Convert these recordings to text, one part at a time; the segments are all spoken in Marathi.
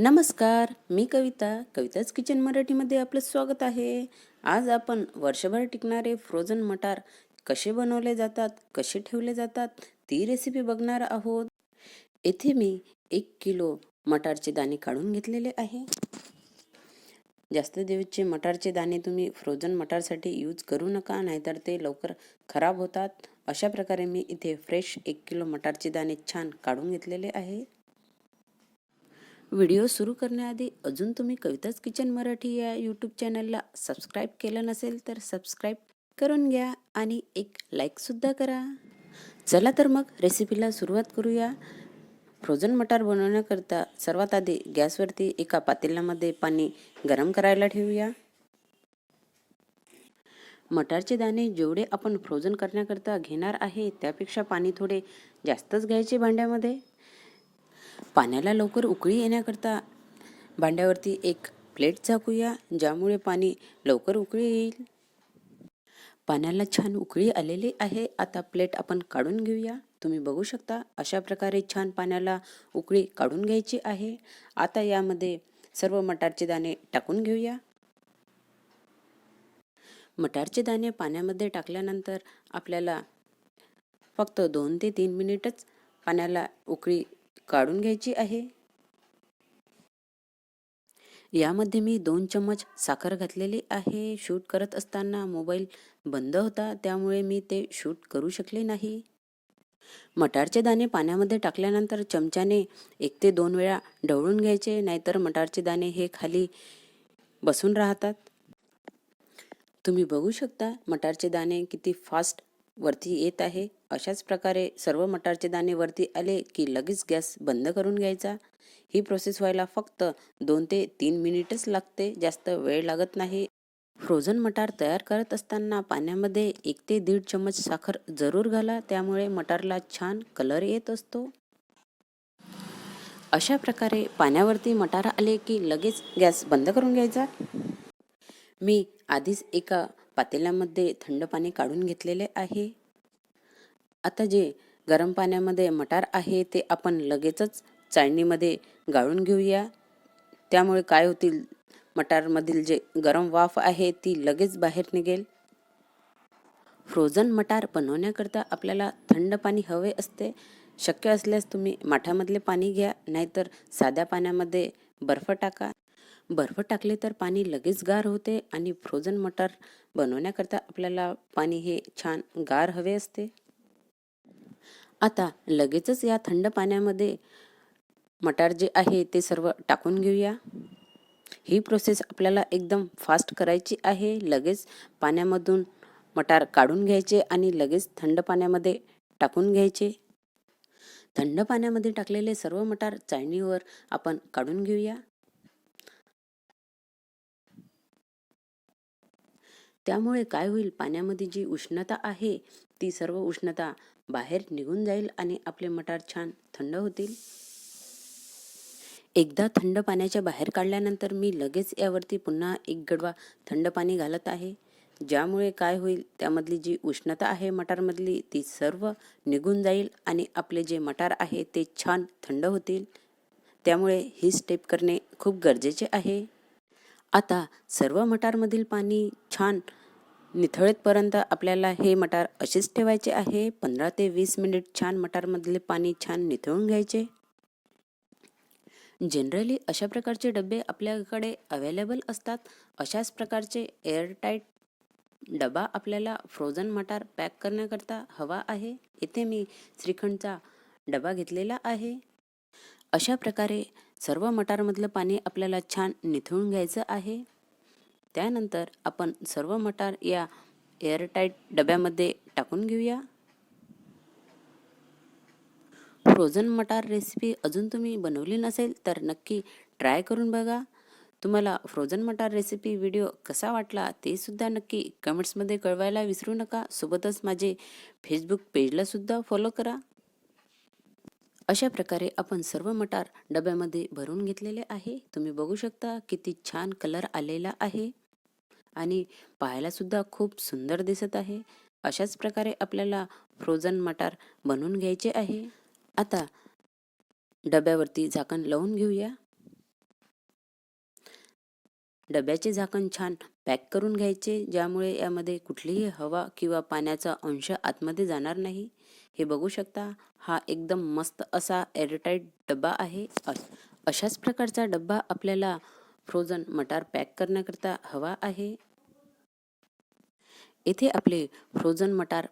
नमस्कार मी कविता. कविताच किचन मराठीमध्ये आपलं स्वागत आहे. आज आपण वर्षभर टिकणारे फ्रोझन मटार कसे बनवले जातात कसे ठेवले जातात ती रेसिपी बघणार आहोत. येथे मी एक किलो मटारचे दाणे काढून घेतलेले आहे. जास्त दिवसचे मटारचे दाणे तुम्ही फ्रोझन मटारसाठी यूज करू नका नाहीतर ते लवकर खराब होतात. अशा प्रकारे मी इथे फ्रेश एक किलो मटारचे दाणे छान काढून घेतलेले आहे. व्हिडिओ सुरू करण्याआधी अजून तुम्ही कविताच किचन मराठी या यूट्यूब चॅनलला सबस्क्राईब केलं नसेल तर सबस्क्राईब करून घ्या आणि एक लाईकसुद्धा करा. चला तर मग रेसिपीला सुरुवात करूया. फ्रोझन मटार बनवण्याकरता सर्वात आधी गॅसवरती एका पातेल्यामध्ये पाणी गरम करायला ठेवूया. मटारचे दाणे जेवढे आपण फ्रोझन करण्याकरता घेणार आहे त्यापेक्षा पाणी थोडे जास्तच घ्यायचे भांड्यामध्ये. पाण्याला लवकर उकळी येण्याकरता भांड्यावरती एक प्लेट झाकूया ज्यामुळे पाणी लवकर उकळी येईल. पाण्याला छान उकळी आलेली आहे. आता प्लेट आपण काढून घेऊया. तुम्ही बघू शकता अशा प्रकारे छान पाण्याला उकळी काढून घ्यायची आहे. आता यामध्ये सर्व मटारचे दाणे टाकून घेऊया. मटारचे दाणे पाण्यामध्ये टाकल्यानंतर आपल्याला फक्त दोन ते तीन मिनिटच पाण्याला उकळी काढून घ्यायची आहे. यामध्ये मी दोन चम्मच साखर घातलेली आहे. शूट करत असताना मोबाईल बंद होता त्यामुळे मी ते शूट करू शकले नाही. मटारचे दाणे पाण्यामध्ये टाकल्यानंतर चमच्याने एक ते दोन वेळा ढवळून घ्यायचे नाहीतर मटारचे दाणे हे खाली बसून राहतात. तुम्ही बघू शकता मटारचे दाणे किती फास्ट वरती येत आहे. अशाच प्रकारे सर्व मटारचे दाणे वरती आले की लगेच गॅस बंद करून घ्यायचा. ही प्रोसेस व्हायला फक्त दोन ते तीन मिनिटच लागते जास्त वेळ लागत नाही. फ्रोझन मटार तयार करत असताना पाण्यामध्ये एक ते दीड चम्मच साखर जरूर घाला त्यामुळे मटारला छान कलर येत असतो. अशा प्रकारे पाण्यावरती मटार आले की लगेच गॅस बंद करून घ्यायचा. मी आधीच एका पातेल्यामध्ये थंड पाणी काढून घेतलेले आहे. आता जे गरम पाण्यामध्ये मटार आहे ते आपण लगेचच चाळणीमध्ये गाळून घेऊया. त्यामुळे काय होतील? मटारमधील जे गरम वाफ आहे ती लगेच बाहेर निघेल. फ्रोझन मटार बनवण्याकरता आपल्याला थंड पाणी हवे असते. शक्य असल्यास तुम्ही माठामधले पाणी घ्या नाहीतर साध्या पाण्यामध्ये बर्फ टाका. बर्फ टाकले तर पाणी लगेच गार होते आणि फ्रोझन मटार बनवण्याकरता आपल्याला पाणी हे छान गार हवे असते. आता लगेचच या थंड पाण्यामध्ये मटार जे आहे ते सर्व टाकून घेऊया. ही प्रोसेस आपल्याला एकदम फास्ट करायची आहे. लगेच पाण्यामधून मटार काढून घ्यायचे आणि लगेच थंड पाण्यामध्ये टाकून घ्यायचे. थंड पाण्यामध्ये टाकलेले सर्व मटार चाळणीवर आपण काढून घेऊया. त्यामुळे काय होईल? पाण्यामध्ये जी उष्णता आहे ती सर्व उष्णता बाहेर निघून जाईल आणि आपले मटार छान थंड होतील. एकदा थंड पाण्याच्या बाहेर काढल्यानंतर मी लगेच यावरती पुन्हा एक गडवा थंड पाणी घालत आहे. ज्यामुळे काय होईल त्यामधली जी उष्णता आहे मटारमधली ती सर्व निघून जाईल आणि आपले जे मटार आहे ते छान थंड होतील. त्यामुळे ही स्टेप करणे खूप गरजेचे आहे. आता सर्व मटारमधील पाणी छान निथळेतपर्यंत आपल्याला हे मटार असेच ठेवायचे आहे. पंधरा ते वीस मिनिट छान मटारमधले पाणी छान निथळून घ्यायचे. जनरली अशा प्रकारचे डबे आपल्याकडे अवेलेबल असतात. अशाच प्रकारचे एअरटाईट डबा आपल्याला फ्रोझन मटार पॅक करण्याकरता हवा आहे. इथे मी श्रीखंडचा डबा घेतलेला आहे. अशा प्रकारे सर्व मटारमधलं पाणी आपल्याला छान निथळून घ्यायचं आहे. त्यानंतर आपण सर्व मटार या एअरटाईट डब्यामध्ये टाकून घेऊया. फ्रोझन मटार रेसिपी अजून तुम्ही बनवली नसेल तर नक्की ट्राय करून बघा. तुम्हाला फ्रोझन मटार रेसिपी व्हिडिओ कसा वाटला ते सुद्धा नक्की कमेंट्समध्ये कळवायला विसरू नका. सोबतच माझे फेसबुक पेजलासुद्धा फॉलो करा. अशा प्रकारे आपण सर्व मटार डब्यामध्ये भरून घेतलेले आहे. तुम्ही बघू शकता किती छान कलर आलेला आहे. आणि पाहायलासुद्धा खूप सुंदर दिसत आहे. अशाच प्रकारे आपल्याला फ्रोझन मटार बनवून घ्यायचे आहे. आता डब्यावरती झाकण लावून घेऊया. डब्याचे झाकण छान पॅक करून घ्यायचे ज्यामुळे यामध्ये कुठलीही हवा किंवा पाण्याचा अंश आतमध्ये जाणार नाही. हे बघू शकता हा एकदम मस्त असा एअरटाईट डब्बा आहे. अशाच प्रकारचा डब्बा आपल्याला फ्रोझन मटार पॅक करण्याकरता हवा आहे. येथे आपले फ्रोझन मटार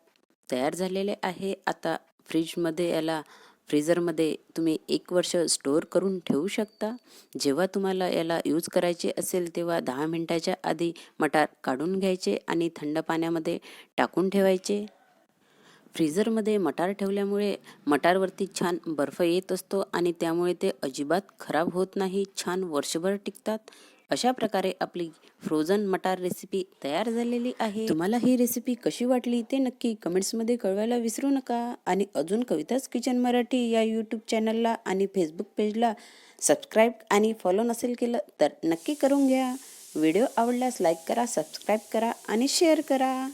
तयार झालेले आहे. आता फ्रीजमध्ये याला फ्रीजरमध्ये तुम्ही एक वर्ष स्टोअर करून ठेवू शकता. जेव्हा तुम्हाला याला यूज करायचे असेल तेव्हा दहा मिनटाच्या आधी मटार काढून घ्यायचे आणि थंड पाण्यामध्ये टाकून ठेवायचे. फ्रीझरमध्ये मटार ठेवल्यामुळे मटारवरती छान बर्फ येत असतो आणि त्यामुळे ते अजिबात खराब होत नाही छान वर्षभर टिकतात. अशा प्रकारे आपली फ्रोझन मटार रेसिपी तयार झालेली आहे. तुम्हाला ही रेसिपी कशी वाटली ते नक्की कमेंट्समध्ये कळवायला विसरू नका. आणि अजून कविताच किचन मराठी या यूट्यूब चॅनलला आणि फेसबुक पेजला सबस्क्राईब आणि फॉलो नसेल केलं तर नक्की करून घ्या. व्हिडिओ आवडल्यास लाईक करा सबस्क्राईब करा आणि शेअर करा.